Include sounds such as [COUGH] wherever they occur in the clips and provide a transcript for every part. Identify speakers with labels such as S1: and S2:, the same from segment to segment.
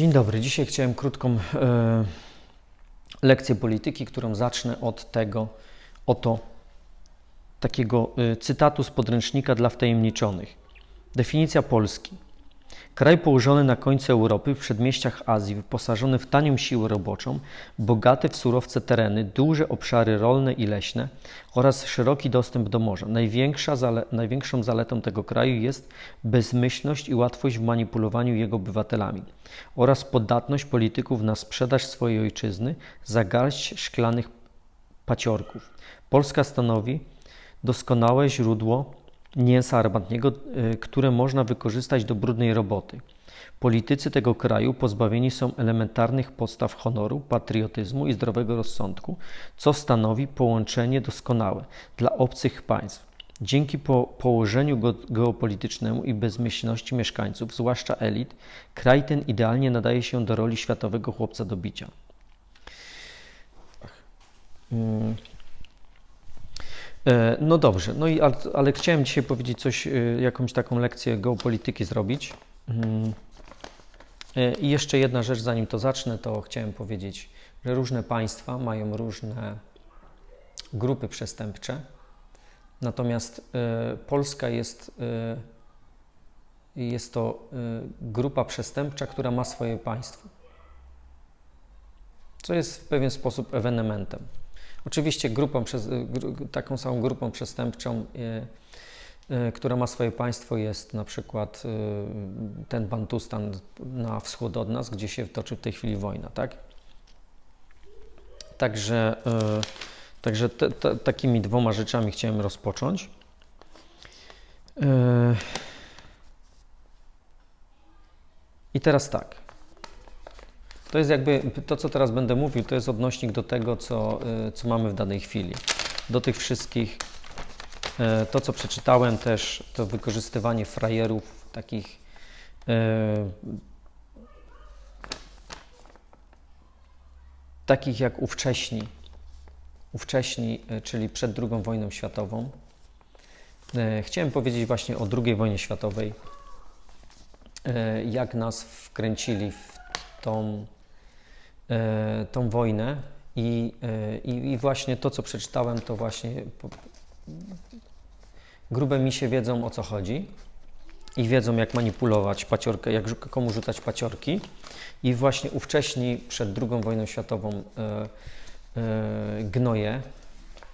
S1: Dzień dobry. Dzisiaj chciałem krótką e, lekcję polityki, którą zacznę od tego oto takiego e, cytatu z podręcznika dla wtajemniczonych. Definicja Polski. Kraj położony na końcu Europy, w przedmieściach Azji, wyposażony w tanią siłę roboczą, bogaty w surowce tereny, duże obszary rolne i leśne oraz szeroki dostęp do morza. Największa zale największą zaletą tego kraju jest bezmyślność i łatwość w manipulowaniu jego obywatelami oraz podatność polityków na sprzedaż swojej ojczyzny za garść szklanych paciorków. Polska stanowi doskonałe źródło mięsa armatniego, y, które można wykorzystać do brudnej roboty. Politycy tego kraju pozbawieni są elementarnych podstaw honoru, patriotyzmu i zdrowego rozsądku, co stanowi połączenie doskonałe dla obcych państw. Dzięki po położeniu geopolitycznemu i bezmyślności mieszkańców, zwłaszcza elit, kraj ten idealnie nadaje się do roli światowego chłopca do bicia. Hmm. E, no dobrze, no i ale, chciałem dzisiaj powiedzieć coś, e, jakąś taką lekcję geopolityki zrobić. Mm. E, I jeszcze jedna rzecz, zanim to zacznę, to chciałem powiedzieć, że różne państwa mają różne grupy przestępcze, natomiast Polska jest, jest to grupa przestępcza, która ma swoje państwo, co jest w pewien sposób ewenementem. Oczywiście grupą, taką samą grupą przestępczą, e, e, która ma swoje państwo, jest na przykład ten Bantustan na wschód od nas, gdzie się toczy w tej chwili wojna, tak? Także, także te, te, takimi dwoma rzeczami chciałem rozpocząć. I teraz tak. To jest jakby to, co teraz będę mówił, to jest odnośnik do tego, co, y, co mamy w danej chwili. Do tych wszystkich, y, to co przeczytałem też, to wykorzystywanie frajerów, takich y, takich jak ówcześni, ówcześni, czyli przed II wojną światową. Chciałem powiedzieć właśnie o II wojnie światowej, jak nas wkręcili w tą tą wojnę i, e, i, i, właśnie to, co przeczytałem, to właśnie grube misie wiedzą o co chodzi i wiedzą jak manipulować paciorkę, jak komu rzucać paciorki. I właśnie ówcześni przed II wojną światową e, e, gnoje,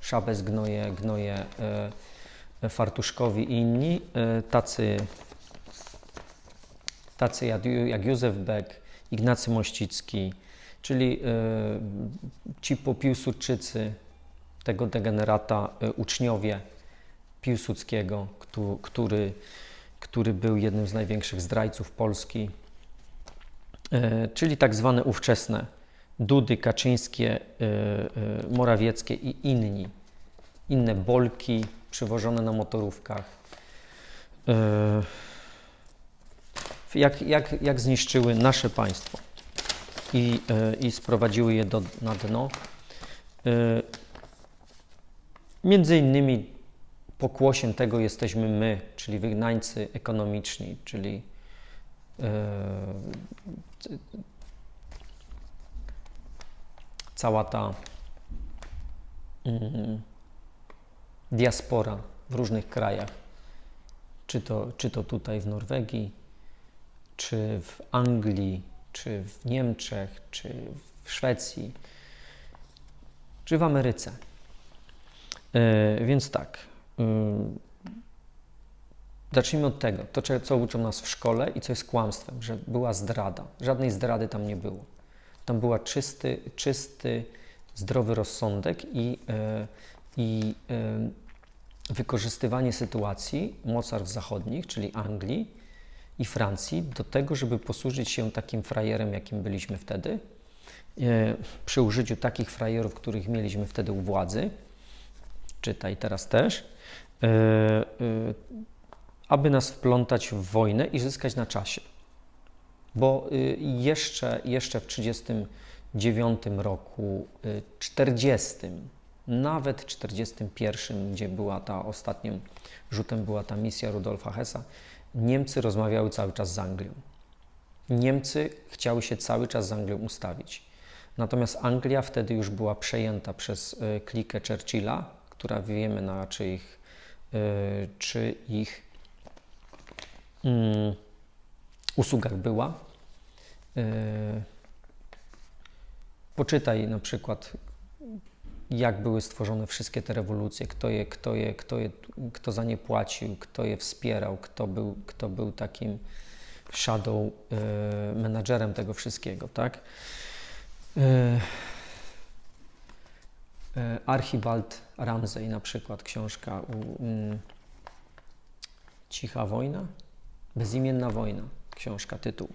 S1: Szabes gnoje, gnoje e, Fartuszkowi i inni, e, tacy, tacy jak Józef Beck, Ignacy Mościcki, czyli e, ci po Piłsudczycy, tego degenerata, e, uczniowie Piłsudskiego, który, który był jednym z największych zdrajców Polski, e, czyli tak zwane ówczesne Dudy, Kaczyńskie, Morawieckie i inni, inne bolki przywożone na motorówkach. Jak, jak, jak zniszczyły nasze państwo i, e, i sprowadziły je do, na dno. E, między innymi pokłosiem tego jesteśmy my, czyli wygnańcy ekonomiczni, czyli e, cała ta mm, diaspora w różnych krajach, czy to, czy to tutaj w Norwegii, czy w Anglii, czy w Niemczech, czy w Szwecji, czy w Ameryce. Yy, więc tak. Yy, zacznijmy od tego, to co uczą nas w szkole i co jest kłamstwem, że była zdrada. Żadnej zdrady tam nie było. Tam była czysty, czysty zdrowy rozsądek i, i wykorzystywanie sytuacji mocarstw zachodnich, czyli Anglii, i Francji do tego, żeby posłużyć się takim frajerem, jakim byliśmy wtedy, e, przy użyciu takich frajerów, których mieliśmy wtedy u władzy, czytaj teraz też, e, e, aby nas wplątać w wojnę i zyskać na czasie. Bo jeszcze, jeszcze w 1939 roku, 40, nawet 41, gdzie była ta ostatnim rzutem była ta misja Rudolfa Hessa, Niemcy rozmawiały cały czas z Anglią. Niemcy chciały się cały czas z Anglią ustawić. Natomiast Anglia wtedy już była przejęta przez y, klikę Churchilla, która wiemy na czyich, y, czy ich mm, usługach była. Y, poczytaj na przykład, jak były stworzone wszystkie te rewolucje, kto, je, kto, je, kto, je, kto za nie płacił, kto je wspierał, kto był, kto był takim shadow y, menadżerem tego wszystkiego, tak? Y, y, Archibald Ramsey na przykład, książka mm, Cicha wojna? Bezimienna wojna, książka, tytuł.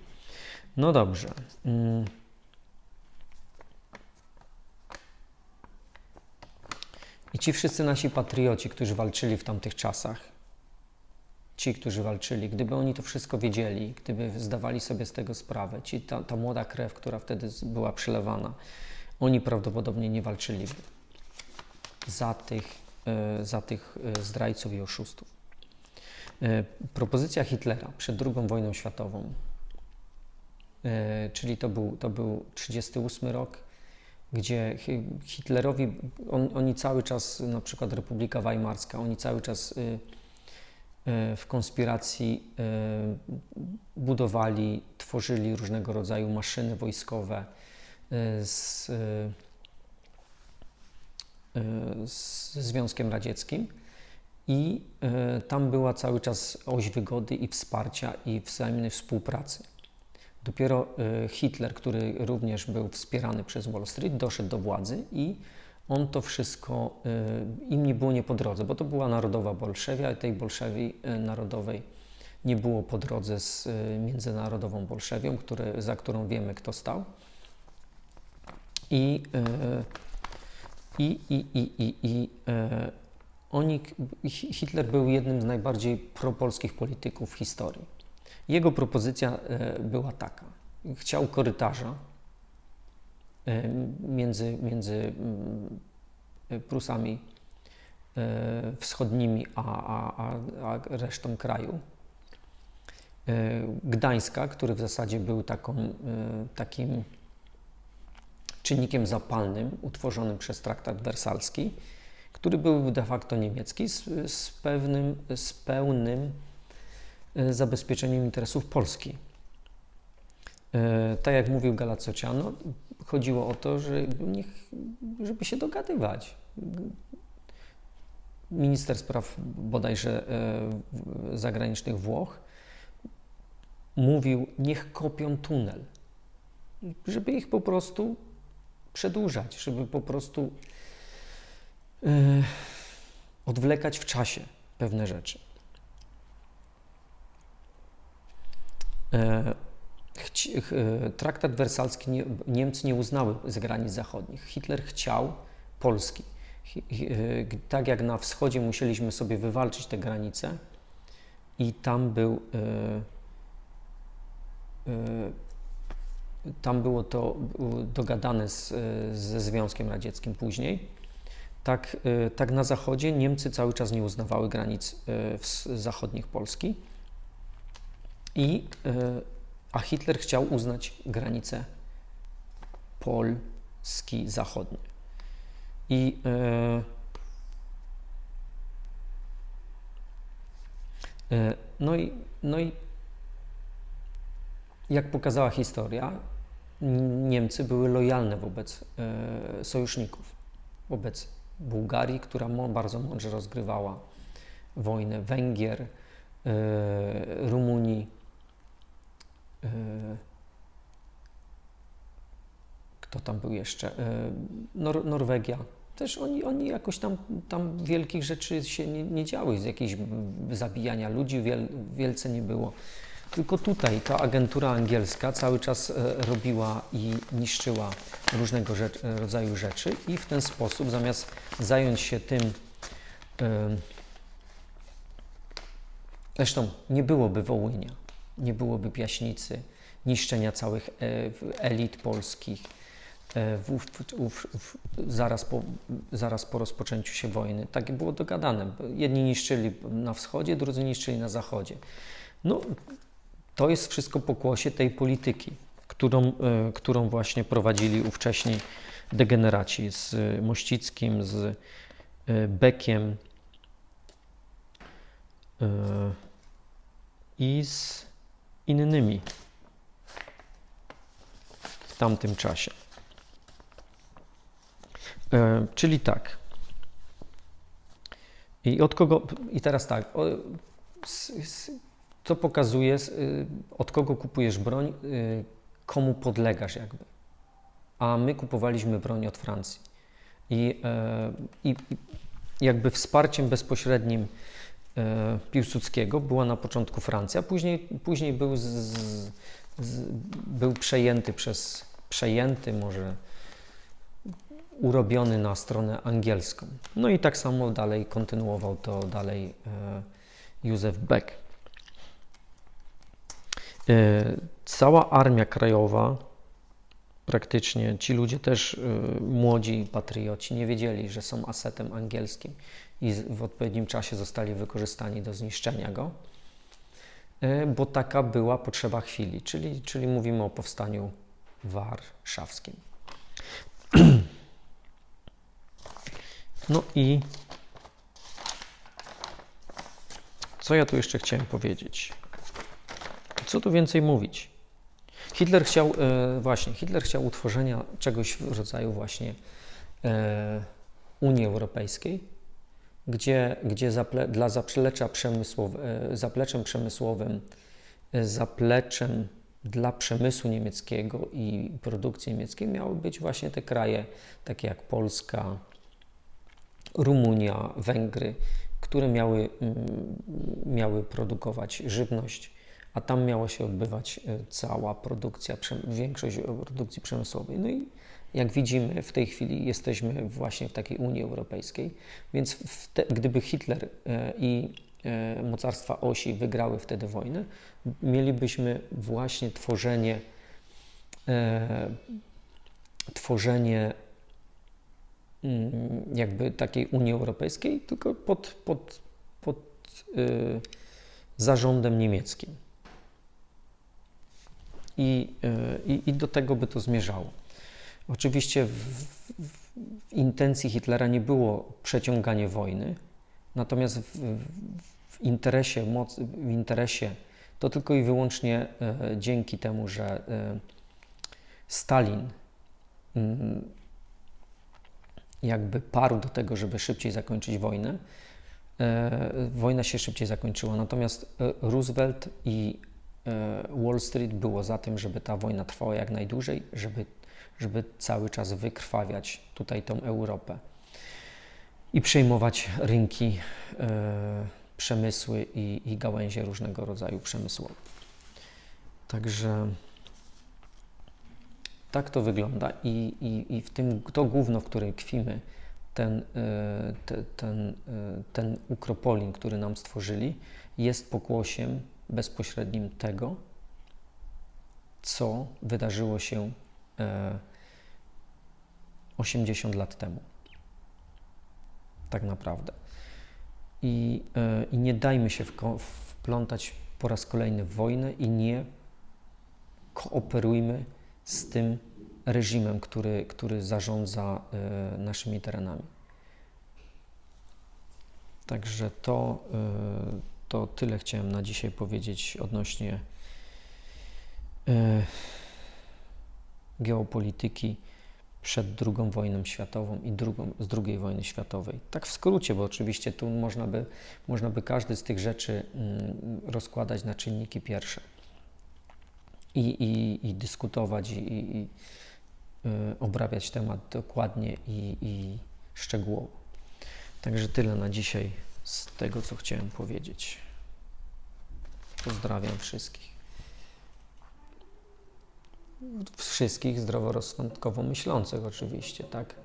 S1: No dobrze. Mm. I ci wszyscy nasi patrioci, którzy walczyli w tamtych czasach, ci, którzy walczyli, gdyby oni to wszystko wiedzieli, gdyby zdawali sobie z tego sprawę, ci, ta, ta młoda krew, która wtedy była przelewana, oni prawdopodobnie nie walczyli za tych, e, za tych e, zdrajców i oszustów. E, Propozycja Hitlera przed II wojną światową, czyli to był, to był 38 rok, gdzie Hi- Hitlerowi, on, oni cały czas, na przykład Republika Weimarska, oni cały czas y, y, w konspiracji y, budowali, tworzyli różnego rodzaju maszyny wojskowe z, z Związkiem Radzieckim. I tam była cały czas oś wygody i wsparcia i wzajemnej współpracy. Dopiero y, Hitler, który również był wspierany przez Wall Street, doszedł do władzy i on to wszystko, y, im nie było nie po drodze, bo to była narodowa Bolszewia i tej Bolszewii y, narodowej nie było po drodze z międzynarodową Bolszewią, za którą wiemy, kto stał. I, i, i, i, i, i oni, Hi- Hitler był jednym z najbardziej propolskich polityków w historii. Jego propozycja e, była taka. Chciał korytarza e, między, między mm, Prusami e, wschodnimi a, a, a, a resztą kraju. Gdańska, który w zasadzie był taką, takim czynnikiem zapalnym utworzonym przez traktat wersalski, który był de facto niemiecki z, z, pewnym, z pełnym zabezpieczeniem interesów Polski. E, Tak jak mówił Galacociano, chodziło o to, że niech, żeby się dogadywać. Minister spraw bodajże w- zagranicznych Włoch mówił, niech kopią tunel, żeby ich po prostu przedłużać, żeby po prostu odwlekać w czasie pewne rzeczy. E, chci- ch- e, Traktat wersalski nie, Niemcy nie uznały z granic zachodnich. Hitler chciał Polski. E, Tak jak na wschodzie musieliśmy sobie wywalczyć te granice i tam był e, e, tam było to e, dogadane z, e, ze Związkiem Radzieckim później. Tak, e, tak na zachodzie Niemcy cały czas nie uznawały granic e, zachodnich Polski. I, e, a Hitler chciał uznać granice Polski zachodnie. I e, e, no, i, no i jak pokazała historia, Niemcy były lojalne wobec sojuszników, wobec Bułgarii, która bardzo mądrze rozgrywała wojnę, Węgier, Rumunii. E, Kto tam był jeszcze? E, Nor- Norwegia. Też oni, oni jakoś tam, tam wielkich rzeczy się nie, nie działy, z jakichś zabijania ludzi wiel, wielce nie było. Tylko tutaj ta agentura angielska cały czas e, robiła i niszczyła różnego rzecz, rodzaju rzeczy i w ten sposób zamiast zająć się tym, zresztą nie byłoby Wołynia, nie byłoby Piaśnicy, niszczenia całych e, elit polskich, e, w, w, zaraz, po, zaraz po rozpoczęciu się wojny. Tak było dogadane. Jedni niszczyli na wschodzie, drudzy niszczyli na zachodzie. No, to jest wszystko pokłosie tej polityki, którą, e, którą właśnie prowadzili ówcześni degeneraci z Mościckim, z e, Bekiem e, i z innymi w tamtym czasie. E, Czyli tak. I od kogo. I teraz tak. o, s- s- Co pokazuje, y, od kogo kupujesz broń, y, komu podlegasz, jakby. A my kupowaliśmy broń od Francji. I, e, i, jakby wsparciem bezpośrednim Piłsudskiego była na początku Francja, później, później był, z, z, był przejęty przez, przejęty może urobiony na stronę angielską. No i tak samo dalej kontynuował to dalej e, Józef Beck. E, Cała Armia Krajowa, praktycznie ci ludzie też e, młodzi patrioci nie wiedzieli, że są asetem angielskim i w odpowiednim czasie zostali wykorzystani do zniszczenia go, e, bo taka była potrzeba chwili, czyli, czyli mówimy o powstaniu warszawskim. [CLEARS THROAT] No i co ja tu jeszcze chciałem powiedzieć? Co tu więcej mówić? Hitler chciał, e, właśnie, Hitler chciał utworzenia czegoś w rodzaju właśnie e, Unii Europejskiej, gdzie, gdzie zaple, dla zaplecza przemysłowe, zapleczem przemysłowym, e, zapleczem dla przemysłu niemieckiego i produkcji niemieckiej miały być właśnie te kraje, takie jak Polska, Rumunia, Węgry, które miały, mm, miały produkować żywność, a tam miała się odbywać e, cała produkcja, większość produkcji przemysłowej. No i jak widzimy, w tej chwili jesteśmy właśnie w takiej Unii Europejskiej, więc te, gdyby Hitler e, i e, mocarstwa osi wygrały wtedy wojnę, mielibyśmy właśnie tworzenie, e, tworzenie mm, jakby takiej Unii Europejskiej, tylko pod, pod, pod zarządem niemieckim. I, y, i, I do tego by to zmierzało. Oczywiście w, w, intencji Hitlera nie było przeciąganie wojny, natomiast w, w interesie, moc, w interesie to tylko i wyłącznie e, dzięki temu, że e, Stalin mm, jakby parł do tego, żeby szybciej zakończyć wojnę, e, wojna się szybciej zakończyła. Natomiast e, Roosevelt i Wall Street było za tym, żeby ta wojna trwała jak najdłużej, żeby, żeby cały czas wykrwawiać tutaj tą Europę i przejmować rynki, e, przemysły i, i gałęzie różnego rodzaju przemysłowe. Także tak to wygląda i, i, i w tym to gówno, w której tkwimy, ten, te, ten, ten ukropolin, który nam stworzyli, jest pokłosiem bezpośrednim tego, co wydarzyło się e, 80 lat temu. Tak naprawdę. I, e, i nie dajmy się wplątać po raz kolejny w wojnę i nie kooperujmy z tym reżimem, który, który zarządza e, naszymi terenami. Także to, e, to tyle chciałem na dzisiaj powiedzieć odnośnie e, geopolityki przed II wojną światową i drugą, z II wojny światowej. Tak w skrócie, bo oczywiście tu można by, można by każdy z tych rzeczy mm, rozkładać na czynniki pierwsze i, i, i dyskutować i, i, y, obrabiać temat dokładnie i, i szczegółowo. Także tyle na dzisiaj z tego, co chciałem powiedzieć. Pozdrawiam wszystkich. Wszystkich zdroworozsądkowo myślących oczywiście, tak?